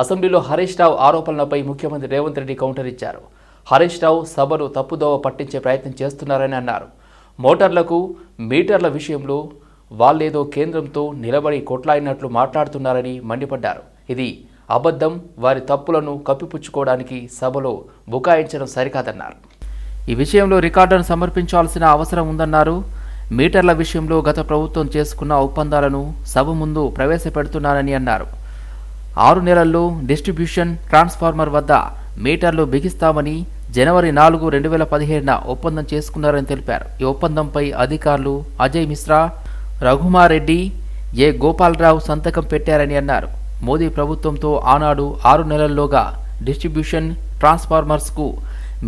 అసెంబ్లీలో హరీష్ రావు ఆరోపణలపై ముఖ్యమంత్రి రేవంత్ రెడ్డి కౌంటర్ ఇచ్చారు. హరీష్ రావు సభను తప్పుదోవ పట్టించే ప్రయత్నం చేస్తున్నారని అన్నారు. మోటార్లకు మీటర్ల విషయంలో వాళ్ళేదో కేంద్రంతో నిలబడి కొట్లాడినట్లు మాట్లాడుతున్నారని మండిపడ్డారు. ఇది అబద్ధం వారి తప్పులను కప్పిపుచ్చుకోవడానికి సభలో బుకాయించడం సరికాదన్నారు. ఈ విషయంలో రికార్డును సమర్పించాల్సిన అవసరం ఉందన్నారు. మీటర్ల విషయంలో గత ప్రభుత్వం చేసుకున్న ఒప్పందాలను సభ ముందు ప్రవేశపెడుతున్నానని అన్నారు. ఆరు నెలల్లో డిస్ట్రిబ్యూషన్ ట్రాన్స్ఫార్మర్ వద్ద మీటర్లు బిగిస్తామని జనవరి నాలుగు రెండు వేల పదిహేడున ఒప్పందం చేసుకున్నారని తెలిపారు. ఈ ఒప్పందంపై అధికారులు అజయ్ మిశ్రా రఘుమారెడ్డి ఏ గోపాలరావు సంతకం పెట్టారని అన్నారు. మోదీ ప్రభుత్వంతో ఆనాడు ఆరు నెలల్లోగా డిస్ట్రిబ్యూషన్ ట్రాన్స్ఫార్మర్స్కు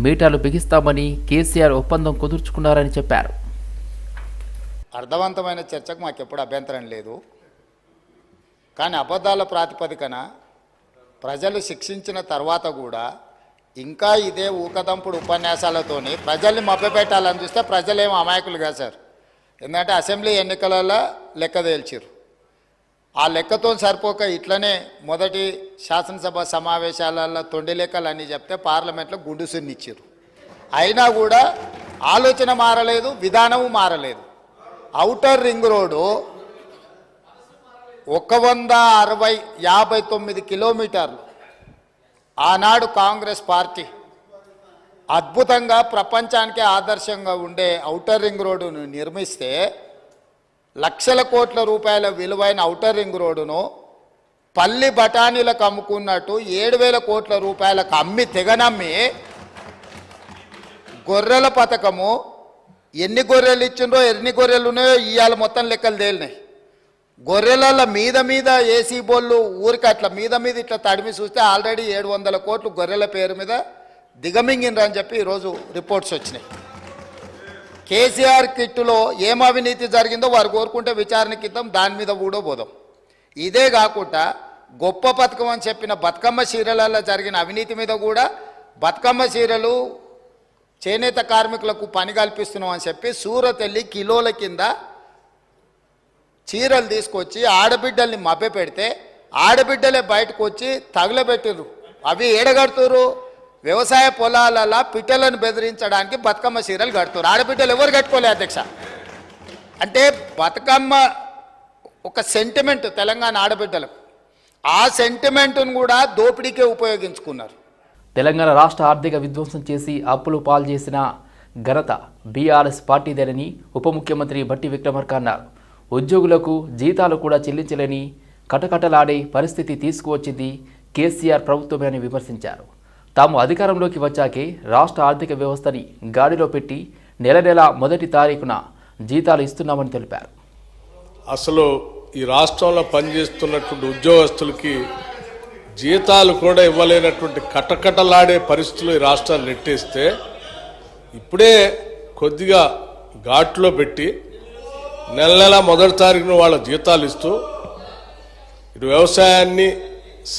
మీటర్లు బిగిస్తామని కేసీఆర్ ఒప్పందం కుదుర్చుకున్నారని చెప్పారు. అర్థవంతమైన చర్చకు మాకు ఎప్పుడు అభ్యంతరం లేదు. కానీ అబద్ధాల ప్రాతిపదికన ప్రజలు శిక్షించిన తర్వాత కూడా ఇంకా ఇదే ఊకదంపుడు ఉపన్యాసాలతోని ప్రజల్ని మభ్యపెట్టాలని చూస్తే ప్రజలేం అమాయకులు కాదు సార్. ఎందుకంటే అసెంబ్లీ ఎన్నికలలో లెక్క తేల్చారు ఆ లెక్కతో సరిపోక ఇట్లనే మొదటి శాసనసభ సమావేశాలలో తొండి లెక్కలు అని చెప్తే పార్లమెంట్లో గుండుసున్నిచ్చారు అయినా కూడా ఆలోచన మారలేదు విధానము మారలేదు. అవుటర్ రింగ్ రోడ్డు ఒక వంద అరవై యాభై తొమ్మిది కిలోమీటర్లు. ఆనాడు కాంగ్రెస్ పార్టీ అద్భుతంగా ప్రపంచానికే ఆదర్శంగా ఉండే ఔటర్ రింగ్ రోడ్డును నిర్మిస్తే లక్షల కోట్ల రూపాయల విలువైన ఔటర్ రింగ్ రోడ్డును పల్లి బఠానీలకు అమ్ముకున్నట్టు ఏడు వేల కోట్ల రూపాయలకు అమ్మి తెగనమ్మి గొర్రెల పథకము ఎన్ని గొర్రెలు ఇచ్చిండ్రో ఎన్ని గొర్రెలు ఉన్నాయో ఇవాళ మొత్తం లెక్కలు తేలినాయి. గొర్రెల మీద మీద ఏసీ బోళ్ళు ఊరికి అట్లా మీద మీద ఇట్లా తడిమి చూస్తే ఆల్రెడీ ఏడు వందల కోట్లు గొర్రెల పేరు మీద దిగమింగినరని చెప్పి ఈరోజు రిపోర్ట్స్ వచ్చినాయి. కేసీఆర్ కిట్టులో ఏం అవినీతి జరిగిందో వారు కోరుకుంటే విచారణ కిద్దాం దాని మీద కూడా పోదాం. ఇదే కాకుండా గొప్ప పథకం అని చెప్పిన బతుకమ్మ చీరలలో జరిగిన అవినీతి మీద కూడా బతుకమ్మ చీరలు చేనేత కార్మికులకు పని కల్పిస్తున్నాం అని చెప్పి సూరత్ వెళ్ళి కిలోల కింద చీరలు తీసుకొచ్చి ఆడబిడ్డల్ని మభ్య పెడితే ఆడబిడ్డలే బయటకు వచ్చి తగులబెట్టిర్రు. అవి ఏడగడుతురు వ్యవసాయ పొలాలలో పిట్టలను బెదిరించడానికి బతుకమ్మ చీరలు కడుతురు ఆడబిడ్డలు ఎవరు కట్టుకోలే అధ్యక్ష? అంటే బతుకమ్మ ఒక సెంటిమెంట్ తెలంగాణ ఆడబిడ్డలకు. ఆ సెంటిమెంట్ను కూడా దోపిడీకే ఉపయోగించుకున్నారు. తెలంగాణ రాష్ట్ర ఆర్థిక విధ్వంసం చేసి అప్పులు పాలు చేసిన ఘనత బీఆర్ఎస్ పార్టీదేనని ఉప ముఖ్యమంత్రి బట్టి విక్రమార్క అన్నారు. ఉద్యోగులకు జీతాలు కూడా చెల్లించలేని కటకటలాడే పరిస్థితి తీసుకువచ్చింది కేసీఆర్ ప్రభుత్వమే అని విమర్శించారు. తాము అధికారంలోకి వచ్చాకే రాష్ట్ర ఆర్థిక వ్యవస్థని గాడిలో పెట్టి నెల నెల మొదటి తారీఖున జీతాలు ఇస్తున్నామని తెలిపారు. అసలు ఈ రాష్ట్రంలో పనిచేస్తున్నటువంటి ఉద్యోగస్తులకి జీతాలు కూడా ఇవ్వలేనటువంటి కటకటలాడే పరిస్థితులు ఈ రాష్ట్రాన్ని నెట్టేస్తే ఇప్పుడే కొద్దిగా ఘాట్లో పెట్టి నెల నెల మొదటి తారీఖున వాళ్ళ జీతాలు ఇస్తూ ఇటు వ్యవసాయాన్ని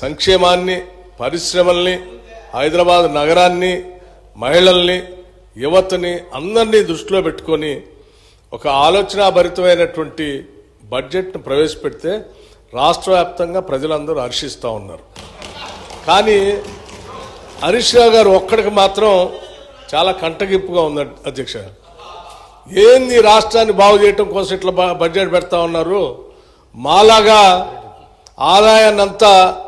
సంక్షేమాన్ని పరిశ్రమల్ని హైదరాబాద్ నగరాన్ని మహిళల్ని యువతని అందరినీ దృష్టిలో పెట్టుకొని ఒక ఆలోచనాభరితమైనటువంటి బడ్జెట్ను ప్రవేశపెడితే రాష్ట్ర వ్యాప్తంగా ప్రజలందరూ హర్షిస్తూ ఉన్నారు. కానీ హరీష్ రావు గారు ఒక్కడికి మాత్రం చాలా కంటగింపుగా ఉంది అధ్యక్ష. ఏంది రాష్ట్రాన్ని బాగు చేయటం కోసం ఇట్లా బడ్జెట్ పెడతా ఉన్నారు? మాలాగా ఆదాయాన్ని అంతా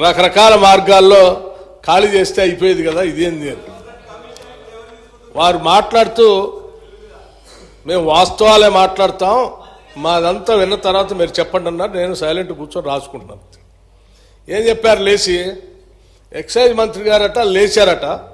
రకరకాల మార్గాల్లో ఖాళీ చేస్తే అయిపోయేది కదా ఇదేంది అని. వారు మాట్లాడుతూ మేము వాస్తవాలే మాట్లాడతాం మాదంతా విన్న తర్వాత మీరు చెప్పండి అన్నారు నేను సైలెంట్ కూర్చొని రాసుకుంటున్నాను. ఏం చెప్పారు లేచి? ఎక్సైజ్ మంత్రి గారట లేచారట.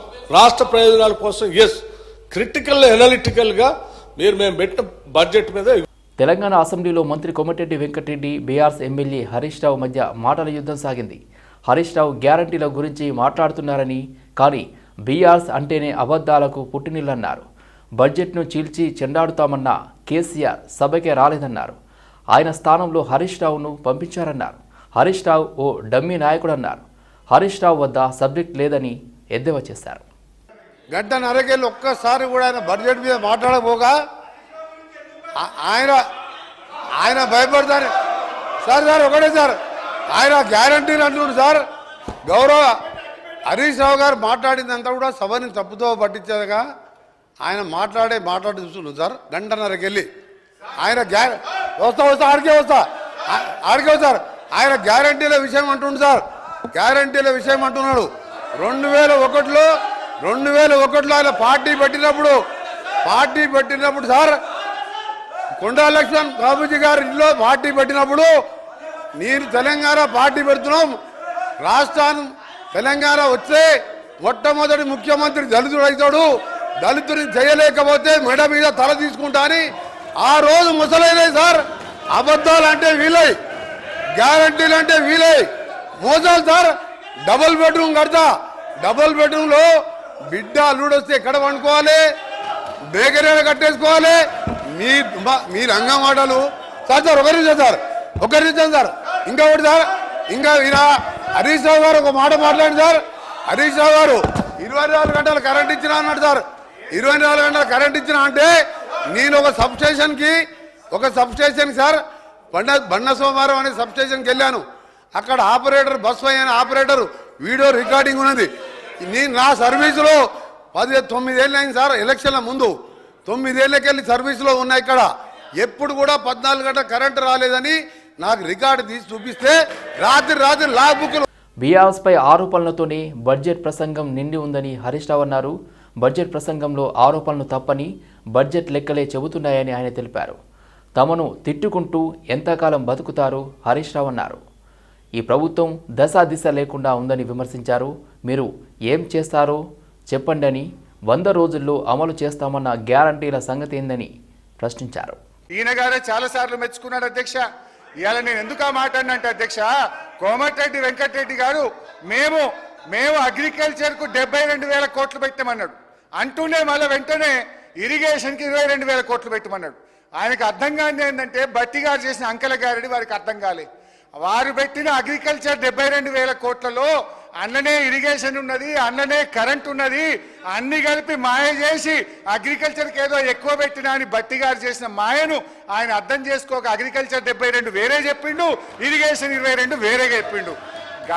రాష్ట్ర ప్రయోజనాల కోసం ఎస్ క్రిటికల్ ఎనాలిటికల్గా మీరు మేము పెట్టిన బడ్జెట్ మీద తెలంగాణ అసెంబ్లీలో మంత్రి కోమటిరెడ్డి వెంకటరెడ్డి బీఆర్ఎస్ ఎమ్మెల్యే హరీష్ రావు మధ్య మాటల యుద్ధం సాగింది. హరీష్ రావు గ్యారంటీల గురించి మాట్లాడుతున్నారని కానీ బీఆర్ఎస్ అంటేనే అబద్ధాలకు పుట్టినిల్లన్నారు. బడ్జెట్ను చీల్చి చెండాడుతామన్న కేసీఆర్ సభకే రాలేదన్నారు. ఆయన స్థానంలో హరీష్ రావును పంపించారన్నారు. హరీష్ రావు ఓ డమ్మీ నాయకుడన్నారు. హరీష్ రావు వద్ద సబ్జెక్ట్ లేదని ఎద్దేవా చేశారు. గంట నరకెళ్ళి ఒక్కసారి కూడా ఆయన బడ్జెట్ మీద మాట్లాడబోగా ఆయన ఆయన భయపడతారు. సార్ సార్ ఒకటే సార్ ఆయన గ్యారంటీలు అంటున్నాడు సార్. గౌరవ హరీష్ రావు గారు మాట్లాడిందంతా కూడా సభని తప్పుతో పట్టించేదిగా. ఆయన మాట్లాడే మాట్లాడి చూస్తున్నాడు సార్ గంటన్నరకెళ్ళి. ఆయన గ్యా వస్తా వస్తా ఆడికే వస్తా. ఆడికే వస్తారు ఆయన గ్యారంటీల విషయం అంటుండు సార్. గ్యారంటీల విషయం అంటున్నాడు. రెండు వేల ఒకటిలో రెండు వేల ఒకటిలో ఆయన పార్టీ పెట్టినప్పుడు పార్టీ పెట్టినప్పుడు సార్ కొండా లక్ష్మణ్ బాబుజీ గారి ఇంట్లో పార్టీ పెట్టినప్పుడు నేను తెలంగాణ పార్టీ పెడుతున్నాం. రాష్ట్రాన్ని తెలంగాణ వస్తే మొట్టమొదటి ముఖ్యమంత్రి దళితుడు అవుతాడు. దళితుని చేయలేకపోతే మెడ మీద తల తీసుకుంటా అని ఆ రోజు ముసలైనవి సార్ అబద్ధాలు అంటే వీలై గ్యారంటీలు అంటే వీలై. మోసాలు సార్ డబుల్ బెడ్రూమ్ కడతా. డబుల్ బెడ్రూమ్లో బిడ్డ అల్లుడొస్తే ఎక్కడ పండుకోవాలి? బేకరీలో కట్టేసుకోవాలి? మీ మీ రంగం మాటలు. సార్ సార్ ఒకరి నుంచి సార్. ఒకరి నుంచి సార్. ఇంకా ఒకటి సార్. ఇంకా ఇలా హరీష్ రావు గారు ఒక మాట మాట్లాడి సార్. హరీష్ రావు గారు ఇరవై నాలుగు గంటలు కరెంట్ ఇచ్చిన అన్నాడు సార్. ఇరవై నాలుగు గంటలు కరెంట్ ఇచ్చిన అంటే నేను ఒక సబ్స్టేషన్కి ఒక సబ్స్టేషన్కి సార్ బండ బండ సోమవారం అనే సబ్స్టేషన్కి వెళ్ళాను. అక్కడ ఆపరేటర్ బస్ అయిన ఆపరేటర్ వీడియో రికార్డింగ్ ఉన్నది. నేను నా సర్వీసులో పది తొమ్మిదేళ్ళు అయింది సార్ ఎలక్షన్ల ముందు. తొమ్మిదేళ్ళకెళ్ళి సర్వీసులో ఉన్నా ఇక్కడ. ఎప్పుడు కూడా పద్నాలుగు గంటల కరెంటు రాలేదని నాకు రికార్డు తీసి చూపిస్తే రాత్రి రాత్రి లా బుక్లు బీఆర్ఎస్పై ఆరోపణలతోనే బడ్జెట్ ప్రసంగం నిండి ఉందని హరీష్ రావు అన్నారు. బడ్జెట్ ప్రసంగంలో ఆరోపణలు తప్పని బడ్జెట్ లెక్కలే చెబుతున్నాయని ఆయన తెలిపారు. తమను తిట్టుకుంటూ ఎంతకాలం బతుకుతారు హరీష్ రావు అన్నారు. ఈ ప్రభుత్వం దశ దిశ లేకుండా ఉందని విమర్శించారు. మీరు ఏం చేస్తారో చెప్పండి అని వంద రోజుల్లో అమలు చేస్తామన్న గ్యారంటీల సంగతి ఏందని ప్రశ్నించారు. ఈయన గారే చాలా సార్లు మెచ్చుకున్నాడు అధ్యక్ష. ఇవాళ నేను ఎందుకు ఆ మాట అధ్యక్ష కోమటిరెడ్డి వెంకటరెడ్డి గారు మేము మేము అగ్రికల్చర్కు డెబ్బై రెండు వేల కోట్లు పెట్టామన్నాడు. అంటూనే మళ్ళీ వెంటనే ఇరిగేషన్కి ఇరవై రెండు వేల కోట్లు పెట్టమన్నాడు. ఆయనకు అర్థం కాని ఏంటంటే బట్టి గారు చేసిన అంకెల గారిని వారికి అర్థం కాలే. వారు పెట్టిన అగ్రికల్చర్ డెబ్బై రెండు వేల కోట్లలో అన్ననే ఇరిగేషన్ ఉన్నది అన్ననే కరెంట్ ఉన్నది అన్ని కలిపి మాయ చేసి అగ్రికల్చర్కి ఏదో ఎక్కువ పెట్టినా అని బట్టి గారు చేసిన మాయను ఆయన అర్థం చేసుకోక అగ్రికల్చర్ డెబ్బై రెండు వేరే చెప్పిండు ఇరిగేషన్ ఇరవై రెండు వేరేగా చెప్పిండు.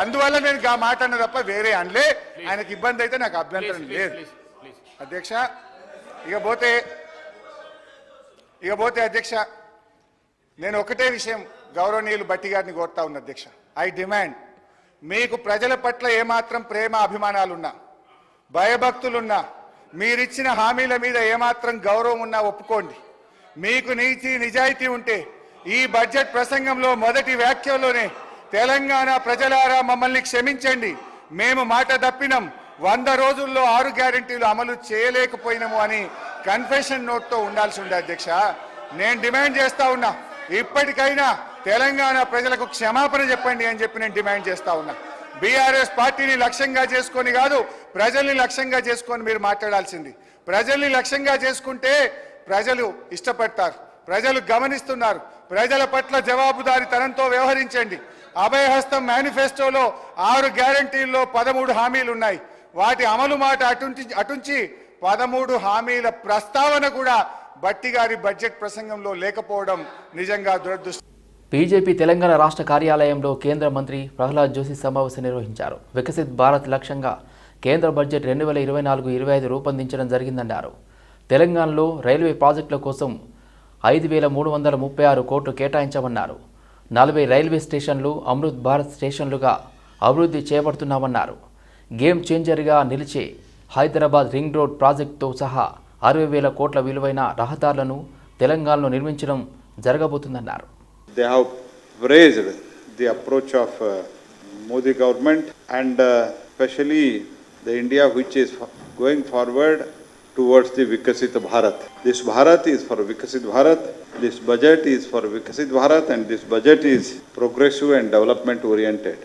అందువల్ల నేను ఆ మాట అన్న తప్ప వేరే అనలే. ఆయనకి ఇబ్బంది అయితే నాకు అభ్యంతరం లేదు. అధ్యక్ష ఇక పోతే ఇక పోతే అధ్యక్ష నేను ఒకటే విషయం గౌరవనీయులు బట్టి గారిని కోరుతా ఉన్నా అధ్యక్ష. ఐ డిమాండ్ మీకు ప్రజల పట్ల ఏమాత్రం ప్రేమ అభిమానాలున్నా భయభక్తులున్నా మీరిచ్చిన హామీల మీద ఏమాత్రం గౌరవం ఉన్నా ఒప్పుకోండి. మీకు నీతి నిజాయితీ ఉంటే ఈ బడ్జెట్ ప్రసంగంలో మొదటి వ్యాఖ్యలోనే తెలంగాణ ప్రజలారా మమ్మల్ని క్షమించండి. మేము మాట తప్పినాం. వంద రోజుల్లో ఆరు గ్యారెంటీలు అమలు చేయలేకపోయినాము అని కన్ఫెషన్ నోట్తో ఉండాల్సి ఉండే అధ్యక్ష. నేను డిమాండ్ చేస్తా ఉన్నా. ఇప్పటికైనా తెలంగాణ ప్రజలకు క్షమాపణ చెప్పండి అని చెప్పి నేను డిమాండ్ చేస్తా ఉన్నా. బీఆర్ఎస్ పార్టీని లక్ష్యంగా చేసుకొని కాదు ప్రజల్ని లక్ష్యంగా చేసుకొని మీరు మాట్లాడాల్సింది. ప్రజల్ని లక్ష్యంగా చేసుకుంటే ప్రజలు ఇష్టపడతారు ప్రజలు గమనిస్తున్నారు. ప్రజల పట్ల జవాబుదారీతనంతో వ్యవహరించండి. అభయహస్తం మేనిఫెస్టోలో ఆరు గ్యారంటీల్లో పదమూడు హామీలు ఉన్నాయి. వాటి అమలు మాట అటుంచి అటుంచి పదమూడు హామీల ప్రస్తావన కూడా బట్టి గారి బడ్జెట్ ప్రసంగంలో లేకపోవడం నిజంగా దురదృష్టం. బీజేపీ తెలంగాణ రాష్ట్ర కార్యాలయంలో కేంద్ర మంత్రి ప్రహ్లాద్ జోషి సమావేశం నిర్వహించారు. వికసిత్ భారత్ లక్ష్యంగా కేంద్ర బడ్జెట్ రెండు వేల ఇరవై నాలుగు ఇరవై ఐదు రూపొందించడం జరిగిందన్నారు. తెలంగాణలో రైల్వే ప్రాజెక్టుల కోసం ఐదు వేల మూడు వందల ముప్పై ఆరు కోట్లు కేటాయించమన్నారు. నలభై రైల్వే స్టేషన్లు అమృత్ భారత్ స్టేషన్లుగా అభివృద్ధి చేపడుతున్నామన్నారు. గేమ్ చేంజర్గా నిలిచే హైదరాబాద్ రింగ్ రోడ్ ప్రాజెక్టుతో సహా అరవై వేల కోట్ల విలువైన రహదారులను తెలంగాణలో నిర్మించడం జరగబోతుందన్నారు. They have praised the approach of uh, Modi government and uh, especially the India which is going forward towards the Vikasit Bharat. This Bharat is for Vikasit Bharat, this budget is for Vikasit Bharat, and this budget is progressive and development oriented.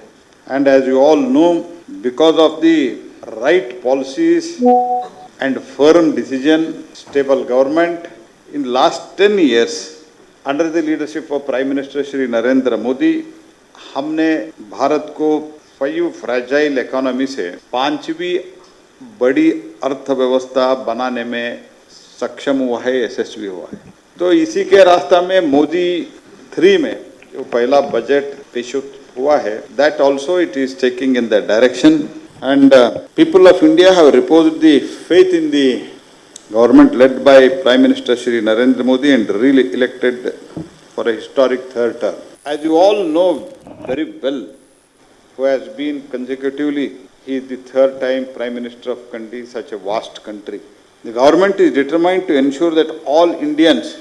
And as you all know, because of the right policies and firm decision, stable government, in last 10 years, under the leadership of Prime Minister Shri Narendra Modi, हमने भारत को five fragile economy से पांचवी बड़ी अर्थव्यवस्था बनाने में सक्षम हुआ है यशस्वी हुआ है। तो इसी के रास्ता में मोदी थ्री में जो पहला बजट पेश हुआ है that also it is taking in the direction and people of India have repose the faith in the government led by Prime Minister Shri Narendra Modi and really elected for a historic third term. As you all know very well, who has been consecutively, he is the third time Prime Minister of country, such a vast country. The government is determined to ensure that all Indians,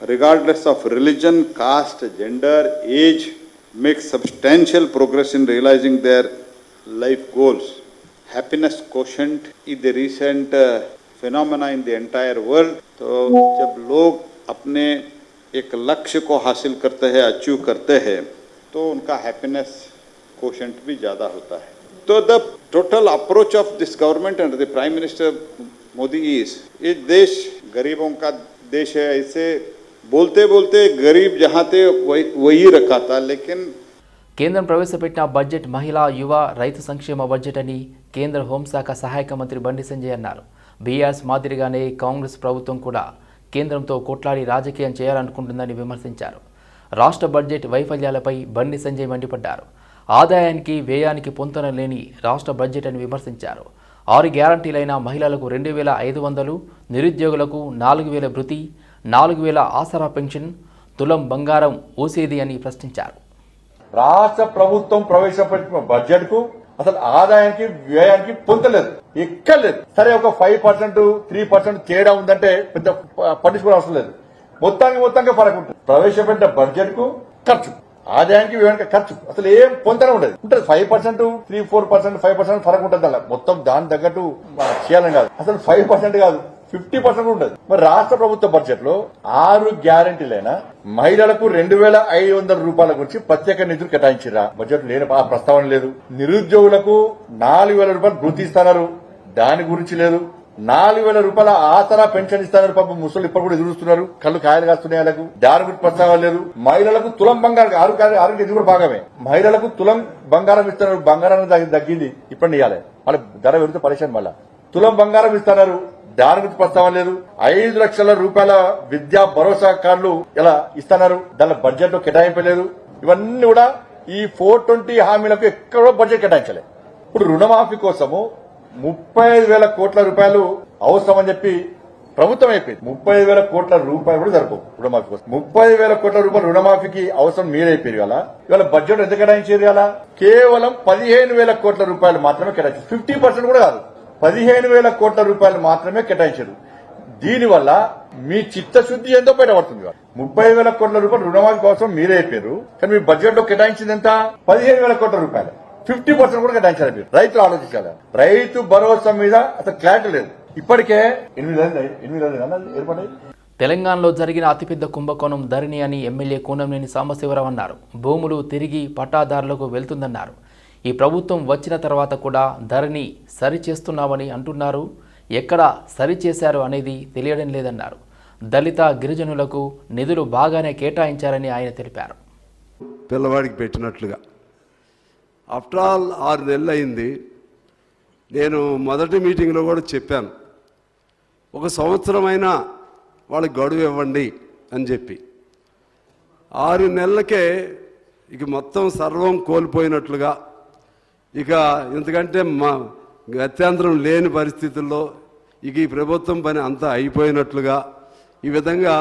regardless of religion, caste, gender, age, make substantial progress in realizing their life goals. Happiness quotient is the recent uh, phenomena in the entire world. तो जब लोग अपने एक लक्ष्य को हासिल करते हैं अचीव करते हैं तो उनका हैप्पीनेस कोशेंट भी ज़्यादा होता है तो the total approach of this government and the prime minister Modi is ये देश गरीबों का देश है ऐसे बोलते बोलते गरीब जहाँ थे वही वही रखा था लेकिन కేంద్రం ప్రవేశపెట్టిన బడ్జెట్ మహిళా యువ రైతు సంక్షేమ బడ్జెట్ అని కేంద్ర హోంశాఖ సహాయక మంత్రి బండి సంజయ్ అన్నారు బీఆర్ఎస్ మాదిరిగానే కాంగ్రెస్ ప్రభుత్వం కూడా కేంద్రంతో కొట్లాడి రాజకీయం చేయాలనుకుంటుందని విమర్శించారు. రాష్ట్ర బడ్జెట్ వైఫల్యాలపై బండి సంజయ్ మండిపడ్డారు. ఆదాయానికి వ్యయానికి పొంతన లేని రాష్ట్ర బడ్జెట్ అని విమర్శించారు. ఆరు గ్యారంటీలైన మహిళలకు రెండు వేల ఐదు వందలు నిరుద్యోగులకు నాలుగు వేల భృతి నాలుగు వేల ఆసరా పెన్షన్ తులం బంగారం ఓసేది అని ప్రశ్నించారు. రాష్ట్ర ప్రభుత్వం ప్రవేశపెట్టిన బడ్జెట్కు అసలు ఆదాయానికి వ్యయానికి పొంతలేదు ఎక్కర్లేదు సరే ఒక ఫైవ్ పర్సెంట్ త్రీ పర్సెంట్ తేడా ఉందంటే పెద్ద పట్టించుకోవడం అవసరం లేదు. మొత్తానికి మొత్తంగా ఫరక్ ఉంటుంది. ప్రవేశపెట్టిన బడ్జెట్కు ఖర్చు. ఆదాయానికి వ్యయానికి ఖర్చు. అసలు ఏం పొందనే ఉండదు. ఉంటుంది. Five percent three four percent five percent ఫరక్ ఉంటుంది అలా. మొత్తం దాని తగ్గట్టు చేయాలని కాదు. అసలు ఫైవ్ పర్సెంట్ కాదు. ఫిఫ్టీ పర్సెంట్ ఉండదు. మరి రాష్ట్ర ప్రభుత్వ బడ్జెట్లో ఆరు గ్యారంటీలైన మహిళలకు రెండు వేల ఐదు వందల రూపాయల గురించి ప్రత్యేక నిధులు కేటాయించిరా బడ్జెట్ లేని ఆ ప్రస్తావన లేదు. నిరుద్యోగులకు నాలుగు వేల రూపాయలు గుర్తిస్తున్నారు దాని గురించి లేదు. నాలుగు వేల రూపాయల ఆసరా పెన్షన్ ఇస్తానని పాపం ముసలు ఇప్పుడు కూడా ఎదురుస్తున్నారు కళ్ళు కాయలు కాస్తున్నాయి వాళ్ళకు. దాని గురించి ప్రస్తావన లేదు. మహిళలకు తులం బంగారం ఆరు ఆరు ఇది కూడా భాగమే. మహిళలకు తులం బంగారం ఇస్తున్నారు. బంగారాన్ని తగ్గింది. ఇప్పుడు ఇవ్వాలి వాళ్ళ ధర పెడితే పరిశ్రమ మళ్ళా. తులం బంగారం ఇస్తున్నారు. దాని గురించి ప్రస్తావన లేదు. ఐదు లక్షల రూపాయల విద్యా భరోసా కార్డులు ఇలా ఇస్తున్నారు. దాని బడ్జెట్లో కేటాయింపలేదు ఇవన్నీ కూడా ఈ ఫోర్ ట్వంటీ హామీలకు ఎక్కడో బడ్జెట్ కేటాయించలేదు ఇప్పుడు రుణమాఫీ కోసము ముప్పై ఐదు వేల కోట్ల రూపాయలు అవసరం అని చెప్పి ప్రభుత్వం అయిపోయింది. ముప్పై ఐదు వేల కోట్ల రూపాయలు కూడా సరిపోవు రుణమాఫీ కోసం. ముప్పై ఐదు వేల కోట్ల రూపాయలు రుణమాఫీకి అవసరం మీరైపోయారు కదా. ఇవాళ బడ్జెట్ ఎంత కేటాయించారు కదా కేవలం పదిహేను వేల కోట్ల రూపాయలు మాత్రమే కేటాయించారు. ఫిఫ్టీ పర్సెంట్ కూడా కాదు. పదిహేను వేల కోట్ల రూపాయలు మాత్రమే కేటాయించారు. దీనివల్ల మీ చిత్తశుద్ధి ఎంతో బయటపడుతుంది ముప్పై వేల కోట్ల రూపాయలు రుణమాఫీ కోసం మీరే అయిపోయారు కానీ మీ బడ్జెట్లో కేటాయించింది ఎంత? పదిహేను వేల కోట్ల రూపాయలు. ఫిఫ్టీ పర్సెంట్ కూడా కేటాయించారు మీరు. రైతులు ఆలోచించాలి. రైతు భరోసా మీద అసలు క్లారిటీ లేదు. ఇప్పటికే ఎనిమిది ఎనిమిది తెలంగాణలో జరిగిన అతిపెద్ద కుంభకోణం ధరణి అని ఎమ్మెల్యే కూనంనేని సాంబశివరావు అన్నారు. భూములు తిరిగి పట్టాదారులకు వెళ్తుందన్నారు. ఈ ప్రభుత్వం వచ్చిన తర్వాత కూడా ధరణి సరి చేస్తున్నామని అంటున్నారు. ఎక్కడ సరి చేశారు అనేది తెలియడం లేదన్నారు. దళిత గిరిజనులకు నిధులు బాగానే కేటాయించారని ఆయన తెలిపారు. పిల్లవాడికి పెట్టినట్లుగా. ఆఫ్టర్ ఆల్ ఆరు నెలలు అయింది నేను మొదటి మీటింగ్లో కూడా చెప్పాను. ఒక సంవత్సరమైనా వాళ్ళకి గడువు ఇవ్వండి అని చెప్పి. ఆరు నెలలకే ఇక మొత్తం సర్వం కోల్పోయినట్లుగా. ఇక ఎందుకంటే మా గత్యంతరం లేని పరిస్థితుల్లో ఇక ఈ ప్రభుత్వం పని అంతా అయిపోయినట్లుగా ఈ విధంగా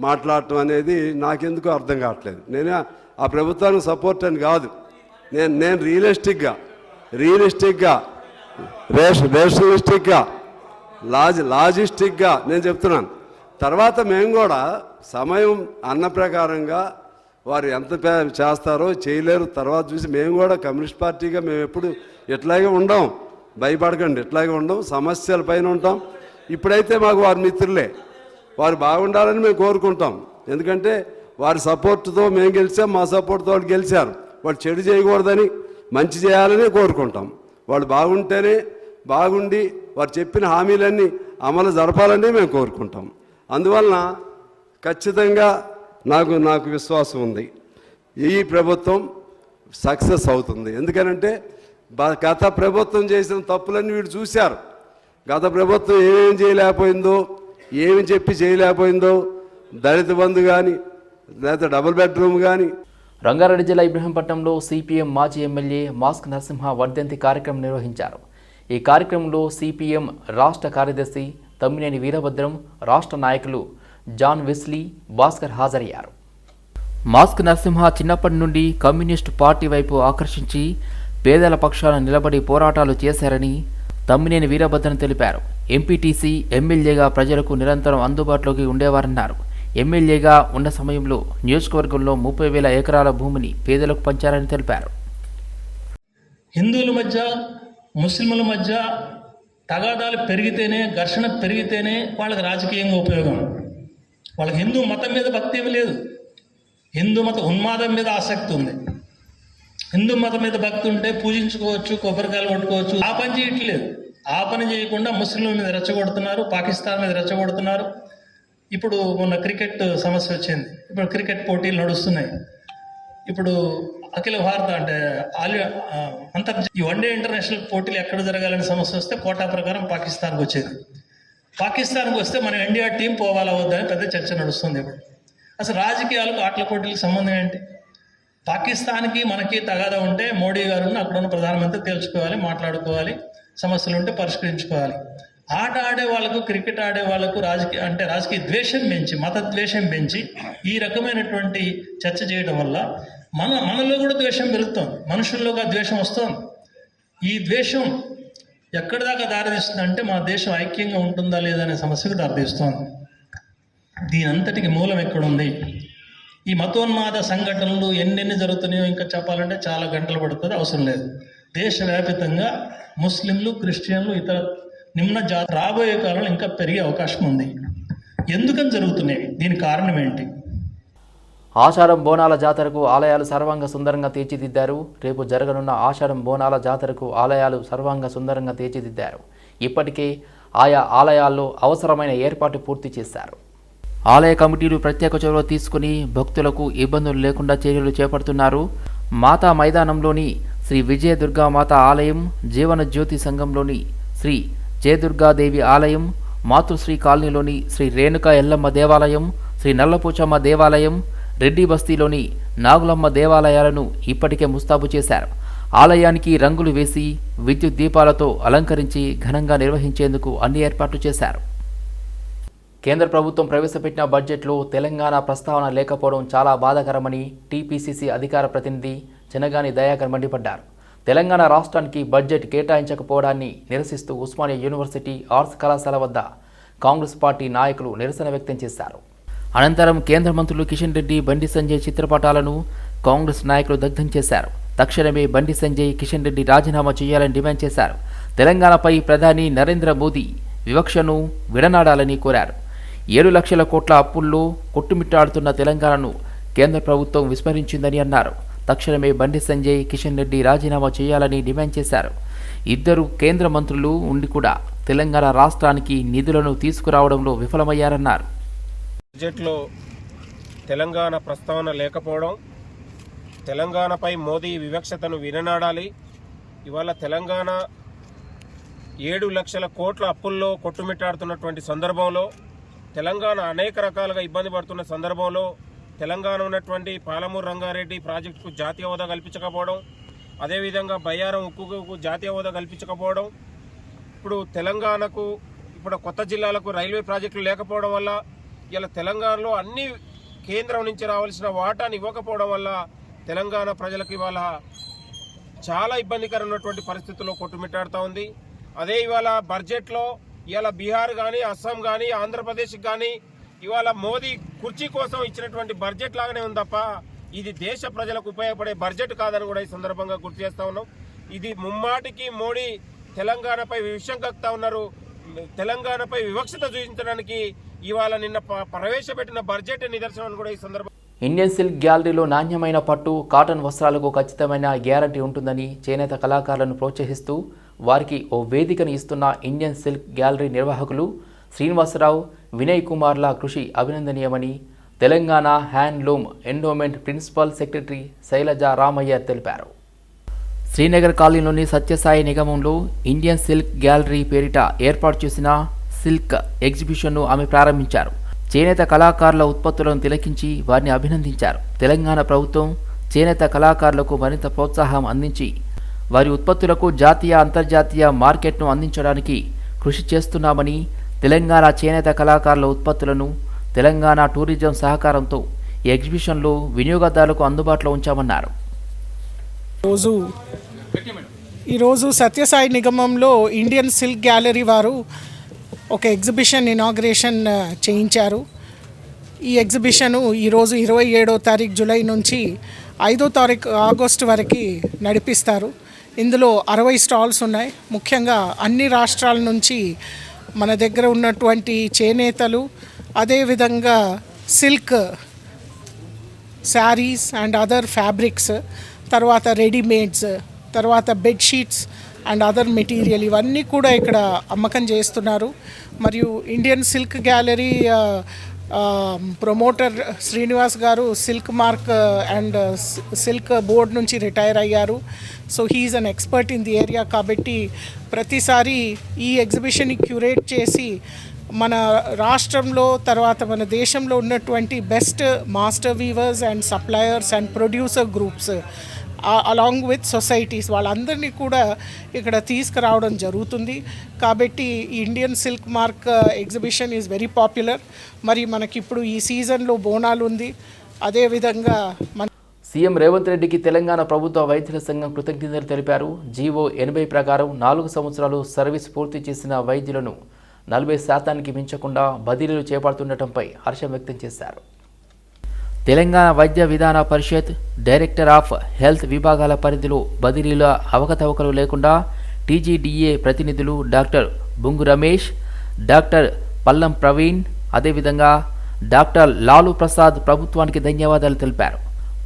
మాట్లాడటం అనేది నాకెందుకు అర్థం కావట్లేదు. నేను ఆ ప్రభుత్వానికి సపోర్ట్ అని కాదు. నేను నేను రియలిస్టిక్గా రియలిస్టిక్గా రేష రేషనలిస్టిక్గా లాజి లాజిస్టిక్గా నేను చెప్తున్నాను. తర్వాత మేము కూడా సమయం అన్న ప్రకారంగా వారు ఎంత చేస్తారో చేయలేరు. తర్వాత చూసి మేము కూడా కమ్యూనిస్ట్ పార్టీగా మేము ఎప్పుడు ఇట్లాగే ఉండం. భయపడకండి ఇట్లాగే ఉండం సమస్యల పైన ఉంటాం. ఇప్పుడైతే మాకు వారి మిత్రులే. వారు బాగుండాలని మేము కోరుకుంటాం. ఎందుకంటే వారి సపోర్ట్తో మేము గెలిచాం మా సపోర్ట్తో వాళ్ళు గెలిచారు. వాళ్ళు చెడు చేయకూడదని మంచి చేయాలని కోరుకుంటాం. వాళ్ళు బాగుంటేనే బాగుండి వారు చెప్పిన హామీలన్నీ అమలు జరపాలని మేము కోరుకుంటాం. అందువలన ఖచ్చితంగా నాకు నాకు విశ్వాసం ఉంది. ఈ ప్రభుత్వం సక్సెస్ అవుతుంది. ఎందుకనంటే గత ప్రభుత్వం చేసిన తప్పులన్నీ వీడు చూశారు. గత ప్రభుత్వం ఏమేం చేయలేకపోయిందో ఏమి చెప్పి చేయలేకపోయిందో దళిత బంధు కానీ లేదా డబుల్ బెడ్రూమ్ కానీ రంగారెడ్డి జిల్లా ఇబ్రహీంపట్నంలో సిపిఎం మాజీ ఎమ్మెల్యే మాస్క్ నరసింహ వర్ధంతి కార్యక్రమం నిర్వహించారు. ఈ కార్యక్రమంలో సిపిఎం రాష్ట్ర కార్యదర్శి తమ్మినేని వీరభద్రం రాష్ట్ర నాయకులు జాన్ వెస్లీ భాస్కర్ హాజరయ్యారు. మాస్క్ నరసింహ చిన్నప్పటి నుండి కమ్యూనిస్టు పార్టీ వైపు ఆకర్షించి పేదల పక్షాన నిలబడి పోరాటాలు చేశారని తమ్మినేని వీరభద్రన్ తెలిపారు. ఎంపీటీసీ ఎమ్మెల్యేగా ప్రజలకు నిరంతరం అందుబాటులోకి ఉండేవారన్నారు. ఎమ్మెల్యేగా ఉన్న సమయంలో నియోజకవర్గంలో ముప్పై వేల ఎకరాల భూమిని పేదలకు పంచారని తెలిపారు. హిందువుల మధ్య ముస్లింల మధ్య తగాదాలు పెరిగితేనే ఘర్షణ పెరిగితేనే వాళ్ళకి రాజకీయంగా ఉపయోగం. వాళ్ళకి హిందూ మతం మీద భక్తి ఏమీ లేదు. హిందూ మత ఉన్మాదం మీద ఆసక్తి ఉంది. హిందూ మతం మీద భక్తి ఉంటే పూజించుకోవచ్చు కొబ్బరికాయలు కొట్టుకోవచ్చు. ఆ పని చేయట్లేదు. ఆ పని చేయకుండా ముస్లింల మీద రెచ్చగొడుతున్నారు పాకిస్తాన్ మీద రెచ్చగొడుతున్నారు. ఇప్పుడు మొన్న క్రికెట్ సమస్య వచ్చింది. ఇప్పుడు క్రికెట్ పోటీలు నడుస్తున్నాయి. ఇప్పుడు అఖిల భారత అంటే ఆలి ఆ, అంతర్జా ఈ వన్డే ఇంటర్నేషనల్ పోటీలు ఎక్కడ జరగాలని సమస్య వస్తే కోటా ప్రకారం పాకిస్తాన్కి వచ్చేది. పాకిస్తాన్కి వస్తే మన ఇండియా టీం పోవాలా వద్దని పెద్ద చర్చ నడుస్తుంది ఇప్పుడు. అసలు రాజకీయాలకు ఆటల పోటీలకు సంబంధం ఏంటి? పాకిస్తాన్కి మనకి తగాదా ఉంటే మోడీ గారు అక్కడ ఉన్న ప్రధానమంత్రి తేల్చుకోవాలి మాట్లాడుకోవాలి సమస్యలు ఉంటే పరిష్కరించుకోవాలి. ఆట ఆడే వాళ్ళకు క్రికెట్ ఆడే వాళ్ళకు రాజకీయ అంటే రాజకీయ ద్వేషం పెంచి మత ద్వేషం పెంచి ఈ రకమైనటువంటి చర్చ చేయడం వల్ల మన మనలో కూడా ద్వేషం పెరుగుతుంది మనుషుల్లోగా ద్వేషం వస్తుంది. ఈ ద్వేషం ఎక్కడి దాకా దారితీస్తుంది అంటే మన దేశం ఐక్యంగా ఉంటుందా లేదా అనే సమస్యకు దారితీస్తోంది. దీని అంతటికి మూలం ఎక్కడుంది? ఈ మతోన్మాద సంఘటనలు ఎన్నెన్ని జరుగుతున్నాయో ఇంకా చెప్పాలంటే చాలా గంటలు పడుతుంది అవసరం లేదు. దేశవ్యాపితంగా ముస్లింలు క్రిస్టియన్లు ఇతర నిమ్న జా రాబోయే కాలంలో ఇంకా పెరిగే అవకాశం ఉంది. ఎందుకని జరుగుతున్నాయి? దీని కారణం ఏంటి? ఆషాఢం బోనాల జాతరకు ఆలయాలు సర్వాంగ సుందరంగా తీర్చిదిద్దారు. రేపు జరగనున్న ఆషాఢం బోనాల జాతరకు ఆలయాలు సర్వాంగ సుందరంగా తీర్చిదిద్దారు. ఇప్పటికే ఆయా ఆలయాల్లో అవసరమైన ఏర్పాటు పూర్తి చేశారు. ఆలయ కమిటీలు ప్రత్యేక చొరవ తీసుకుని భక్తులకు ఇబ్బందులు లేకుండా చర్యలు చేపడుతున్నారు. మాతా మైదానంలోని శ్రీ విజయ దుర్గామాత ఆలయం జీవన జ్యోతి సంఘంలోని శ్రీ జయదుర్గాదేవి ఆలయం మాతృశ్రీ కాలనీలోని శ్రీ రేణుక ఎల్లమ్మ దేవాలయం శ్రీ నల్లపోచమ్మ దేవాలయం రెడ్డి బస్తీలోని నాగులమ్మ దేవాలయాలను ఇప్పటికే ముస్తాబు చేశారు. ఆలయానికి రంగులు వేసి విద్యుత్ దీపాలతో అలంకరించి ఘనంగా నిర్వహించేందుకు అన్ని ఏర్పాట్లు చేశారు. కేంద్ర ప్రభుత్వం ప్రవేశపెట్టిన బడ్జెట్లో తెలంగాణ ప్రస్తావన లేకపోవడం చాలా బాధాకరమని టీపీసీసీ అధికార ప్రతినిధి చినగాని దయాకర్ మండిపడ్డారు. తెలంగాణ రాష్ట్రానికి బడ్జెట్ కేటాయించకపోవడాన్ని నిరసిస్తూ ఉస్మానియా యూనివర్సిటీ ఆర్ట్స్ కళాశాల వద్ద కాంగ్రెస్ పార్టీ నాయకులు నిరసన వ్యక్తం చేశారు. అనంతరం కేంద్ర మంత్రులు కిషన్ రెడ్డి బండి సంజయ్ చిత్రపటాలను కాంగ్రెస్ నాయకులు దగ్ధం చేశారు. తక్షణమే బండి సంజయ్ కిషన్ రెడ్డి రాజీనామా చేయాలని డిమాండ్ చేశారు. తెలంగాణపై ప్రధాని నరేంద్ర మోదీ వివక్షను విడనాడాలని కోరారు. ఏడు లక్షల కోట్ల అప్పుల్లో కొట్టుమిట్టాడుతున్న తెలంగాణను కేంద్ర ప్రభుత్వం విస్మరించిందని అన్నారు. తక్షణమే బండి సంజయ్ కిషన్ రెడ్డి రాజీనామా చేయాలని డిమాండ్ చేశారు. ఇద్దరు కేంద్ర మంత్రులు ఉండి కూడా తెలంగాణ రాష్ట్రానికి నిధులను తీసుకురావడంలో విఫలమయ్యారన్నారు. బడ్జెట్లో తెలంగాణ ప్రస్తావన లేకపోవడం తెలంగాణపై మోదీ వివక్షతను విననాడాలి. ఇవాళ తెలంగాణ ఏడు లక్షల కోట్ల అప్పుల్లో కొట్టుమిట్టాడుతున్నటువంటి సందర్భంలో తెలంగాణ అనేక రకాలుగా ఇబ్బంది పడుతున్న సందర్భంలో తెలంగాణ ఉన్నటువంటి పాలమూరు రంగారెడ్డి ప్రాజెక్టుకు జాతీయ హోదా కల్పించకపోవడం అదేవిధంగా బయ్యారం ఉక్కుకు జాతీయ హోదా కల్పించకపోవడం ఇప్పుడు తెలంగాణకు ఇప్పుడు కొత్త జిల్లాలకు రైల్వే ప్రాజెక్టులు లేకపోవడం వల్ల ఇలా తెలంగాణలో అన్ని కేంద్రం నుంచి రావాల్సిన వాటాను ఇవ్వకపోవడం వల్ల తెలంగాణ ప్రజలకు ఇవాళ చాలా ఇబ్బందికరమైనటువంటి పరిస్థితుల్లో కొట్టుమిట్టాడుతూ ఉంది. అదే ఇవాళ బడ్జెట్లో ఇవాళ బీహార్ కానీ అస్సాం కానీ ఆంధ్రప్రదేశ్ కానీ ఇవాళ మోదీ కుర్చీ కోసం ఇచ్చినటువంటి బడ్జెట్ లాగానే ఉంది తప్ప ఇది దేశ ప్రజలకు ఉపయోగపడే బడ్జెట్ కాదని కూడా ఈ సందర్భంగా గుర్తు చేస్తా ఉన్నాం. ఇది ముమ్మాటికి మోడీ తెలంగాణపై విషయం కక్తా ఉన్నారు. తెలంగాణపై వివక్షత చూపించడానికి ఇవాళ నిన్న ప- ప్రవేశపెట్టిన బడ్జెట్ నిదర్శనం కూడా ఈ సందర్భం ఇండియన్ సిల్క్ గ్యాలరీలో నాణ్యమైన పట్టు కాటన్ వస్త్రాలకు ఖచ్చితమైన గ్యారంటీ ఉంటుందని చేనేత కళాకారులను ప్రోత్సహిస్తూ వారికి ఓ వేదికను ఇస్తున్న ఇండియన్ సిల్క్ గ్యాలరీ నిర్వాహకులు శ్రీనివాసరావు వినయ్ కుమార్ల కృషి అభినందనీయమని Telangana handloom endowment principal secretary Sailaja Ramaiah తెలిపారు. శ్రీనగర్ కాలనీలోని సత్యసాయి నిగమంలో ఇండియన్ సిల్క్ గ్యాలరీ పేరిట ఏర్పాటు చేసిన సిల్క్ ఎగ్జిబిషన్ను ఆమె ప్రారంభించారు. చేనేత కళాకారుల ఉత్పత్తులను తిలకించి వారిని అభినందించారు. తెలంగాణ ప్రభుత్వం చేనేత కళాకారులకు మరింత ప్రోత్సాహం అందించి వారి ఉత్పత్తులకు జాతీయ అంతర్జాతీయ మార్కెట్ను అందించడానికి కృషి చేస్తున్నామని తెలంగాణ చేనేత కళాకారుల ఉత్పత్తులను తెలంగాణ టూరిజం సహకారంతో ఈ ఎగ్జిబిషన్లో వినియోగదారులకు అందుబాటులో ఉంచామన్నారు. రోజు ఈరోజు సత్యసాయి నిగమంలో ఇండియన్ సిల్క్ గ్యాలరీ వారు ఒక ఎగ్జిబిషన్ ఇనాగ్రేషన్ చేయించారు. ఈ ఎగ్జిబిషను ఈరోజు ఇరవై ఏడో తారీఖు జూలై నుంచి ఐదో తారీఖు ఆగస్టు వరకు నడిపిస్తారు. ఇందులో అరవై స్టాల్స్ ఉన్నాయి. ముఖ్యంగా అన్ని రాష్ట్రాల నుంచి మన దగ్గర ఉన్నటువంటి చేనేతలు అదేవిధంగా silk sarees and other fabrics తర్వాత రెడీమేడ్స్ తర్వాత బెడ్షీట్స్ అండ్ అదర్ మెటీరియల్ ఇవన్నీ కూడా ఇక్కడ అమ్మకం చేస్తున్నారు. మరియు Indian silk gallery Um, promoter Srinivas garu silk mark and silk board నుంచి రిటైర్ అయ్యారు. So he is an expert in the area కాబట్టి ప్రతిసారి ఈ ఎగ్జిబిషన్ని క్యూరేట్ చేసి మన రాష్ట్రంలో తర్వాత మన దేశంలో ఉన్నటువంటి best master weavers and suppliers and producer groups along with societies వాళ్ళందరినీ కూడా ఇక్కడ తీసుకురావడం జరుగుతుంది. కాబట్టి ఈ Indian silk mark exhibition is very popular మరి మనకిప్పుడు ఈ సీజన్లో బోనాలు ఉంది. అదేవిధంగా మన సీఎం రేవంత్ రెడ్డికి తెలంగాణ ప్రభుత్వ వైద్యుల సంఘం కృతజ్ఞతలు తెలిపారు. జీవో ఎనభై ప్రకారం నాలుగు సంవత్సరాలు సర్వీస్ పూర్తి చేసిన వైద్యులను నలభై శాతానికి మించకుండా బదిలీలు చేపడుతుండటంపై హర్షం వ్యక్తం చేశారు. తెలంగాణ వైద్య విధాన పరిషత్ డైరెక్టర్ ఆఫ్ హెల్త్ విభాగాల పరిధిలో బదిలీల అవకతవకలు లేకుండా టీజీడీఏ ప్రతినిధులు డాక్టర్ బుంగు రమేష్ డాక్టర్ పల్లం ప్రవీణ్ అదేవిధంగా డాక్టర్ లాలు ప్రసాద్ ప్రభుత్వానికి ధన్యవాదాలు తెలిపారు.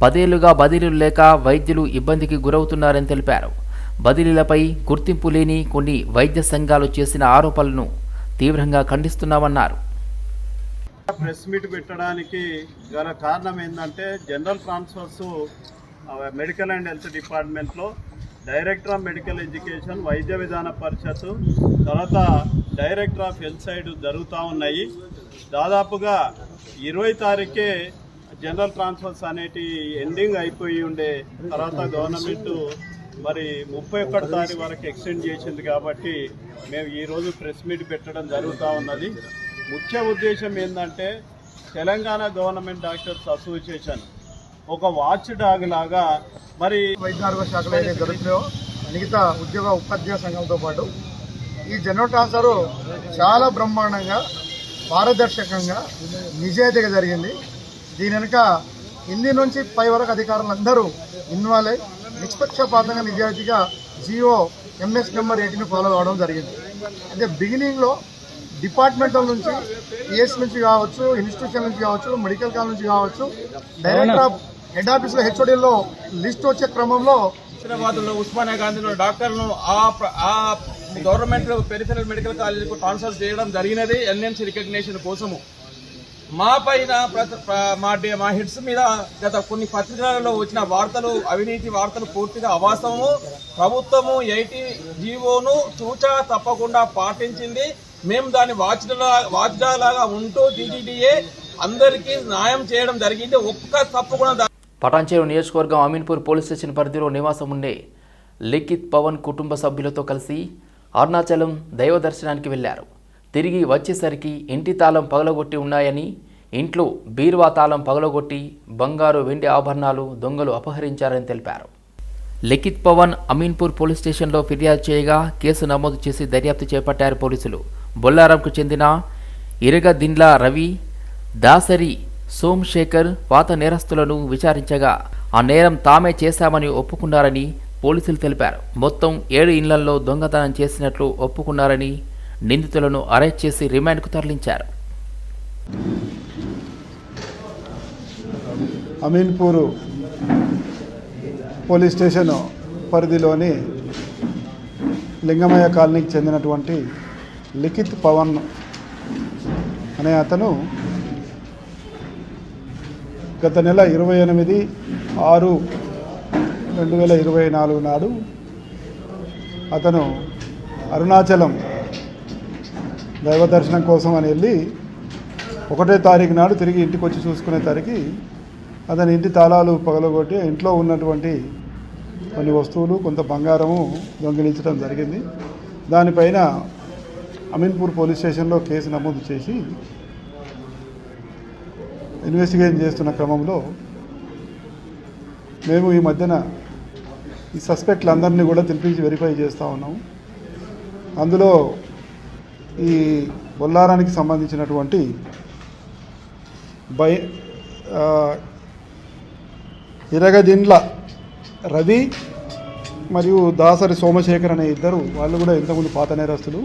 పదేళ్ళుగా బదిలీలు లేక వైద్యులు ఇబ్బందికి గురవుతున్నారని తెలిపారు. బదిలీలపై గుర్తింపు లేని కొన్ని వైద్య సంఘాలు చేసిన ఆరోపణలను తీవ్రంగా ఖండిస్తున్నామన్నారు. ప్రెస్ మీట్ పెట్టడానికి గల కారణం ఏంటంటే general transfers medical and health డిపార్ట్మెంట్లో డైరెక్టర్ ఆఫ్ మెడికల్ ఎడ్యుకేషన్ వైద్య విధాన పరిషత్ తర్వాత డైరెక్టర్ ఆఫ్ హెల్త్ సైడ్ జరుగుతూ ఉన్నాయి. దాదాపుగా ఇరవై తారీఖే జనరల్ ట్రాన్స్ఫర్స్ అనేటి ఎండింగ్ అయిపోయి ఉండే తర్వాత గవర్నమెంట్ మరి ముప్పై ఒక్కటి తారీఖు వరకు ఎక్స్టెండ్ చేసింది కాబట్టి మేము ఈరోజు ప్రెస్ మీట్ పెట్టడం జరుగుతూ ఉన్నది. ముఖ్య ఉద్దేశం ఏంటంటే తెలంగాణ గవర్నమెంట్ డాక్టర్స్ అసోసియేషన్ ఒక వాచ్ డాగ్ లాగా మరి వైద్య ఆరోగ్య శాఖలో ఏదైతే జరుగుతున్నాయో మిగతా ఉద్యోగ ఉపాధ్యాయ సంఘంతో పాటు ఈ జనరల్ ట్రాన్స్ఫర్ చాలా బ్రహ్మాండంగా పారదర్శకంగా నిజాయితీగా జరిగింది. దీని వెనుక కింది నుంచి పై వరకు అధికారులందరూ ఇన్వాల్వ్ అయ్యి నిష్పక్షపాతంగా నిజాయితీగా జియో ఎంఎస్ నెంబర్ ఎయిటీని ఫాలో అవడం జరిగింది. అంటే బిగినింగ్లో డిపార్ట్మెంటల్ నుంచి పిఎస్ నుంచి కావచ్చు ఇన్స్టిట్యూషన్ నుంచి కావచ్చు మెడికల్ కాలేజ్ నుంచి కావచ్చు డైరెక్టర్ ఆఫ్ హెడ్ ఆఫీస్లో హెచ్ఓడిలో లిస్ట్ వచ్చే క్రమంలో హైదరాబాద్లో ఉస్మానియా గాంధీలో డాక్టర్లను ఆ ఆ గవర్నమెంట్ పెరిఫెరల్ మెడికల్ కాలేజీకు ట్రాన్స్ఫర్ చేయడం జరిగినది ఎన్ఎంసీ రికగ్నేషన్ కోసము. మా పైన ప్రత- మా హెడ్స్ మా హిట్స్ మీద గత కొన్ని పత్రికలలో వచ్చిన వార్తలు అవినీతి వార్తలు పూర్తిగా అవాస్తవము. ప్రభుత్వము ఎయిటీ జీవోను చూచా తప్పకుండా పాటించింది. మేము దాన్ని వాచ్డా వాచ్డా లాగా ఉంటూ టీటీడీఏ అందరికీ న్యాయం చేయడం జరిగింది. ఒక్క తప్పు కూడా పటాన్చేరు నియోజకవర్గం అమీన్పూర్ పోలీస్ స్టేషన్ పరిధిలో నివాసం ఉండే లిఖిత్ పవన్ కుటుంబ సభ్యులతో కలిసి అరుణాచలం దైవ దర్శనానికి వెళ్ళారు తిరిగి వచ్చేసరికి ఇంటి తాళం పగలగొట్టి ఉన్నాయని ఇంట్లో బీరువా తాళం పగలగొట్టి బంగారు వెండి ఆభరణాలు దొంగలు అపహరించారని తెలిపారు. లిఖిత్ పవన్ అమీన్పూర్ పోలీస్ స్టేషన్లో ఫిర్యాదు చేయగా కేసు నమోదు చేసి దర్యాప్తు చేపట్టారు పోలీసులు. బొల్లారంకు చెందిన ఇరగదిండ్ల రవి దాసరి సోమశేఖర్ పాత నేరస్తులను విచారించగా ఆ నేరం తామే చేశామని ఒప్పుకున్నారని పోలీసులు తెలిపారు. మొత్తం ఏడు ఇళ్ళలో దొంగతనం చేసినట్లు ఒప్పుకున్నారని నిందితులను అరెస్ట్ చేసి రిమాండ్కు తరలించారు. అమీన్పూర్ పోలీస్ స్టేషన్ పరిధిలోని లింగమయ్య కాలనీకి చెందినటువంటి లిఖిత్ పవన్ అనే అతను గత నెల ఇరవై ఎనిమిది ఆరు రెండు వేల ఇరవై నాలుగు నాడు అతను అరుణాచలం దైవ దర్శనం కోసం అని వెళ్ళి ఒకటే తారీఖు నాడు తిరిగి ఇంటికి వచ్చి చూసుకునే తరికి అతని ఇంటి తాళాలు పగలగొట్టి ఇంట్లో ఉన్నటువంటి కొన్ని వస్తువులు కొంత బంగారము దొంగిలించడం జరిగింది. దానిపైన అమీన్పూర్ పోలీస్ స్టేషన్లో కేసు నమోదు చేసి ఇన్వెస్టిగేషన్ చేస్తున్న క్రమంలో మేము ఈ మధ్యన ఈ సస్పెక్ట్లందరినీ కూడా తెలిపించి వెరిఫై చేస్తూ ఉన్నాము. అందులో ఈ బొల్లారానికి సంబంధించినటువంటి బై ఇరగదిండ్ల రవి మరియు దాసరి సోమశేఖర్ అనే ఇద్దరు వాళ్ళు కూడా ఇంతకుముందు పాత నేరస్తులు.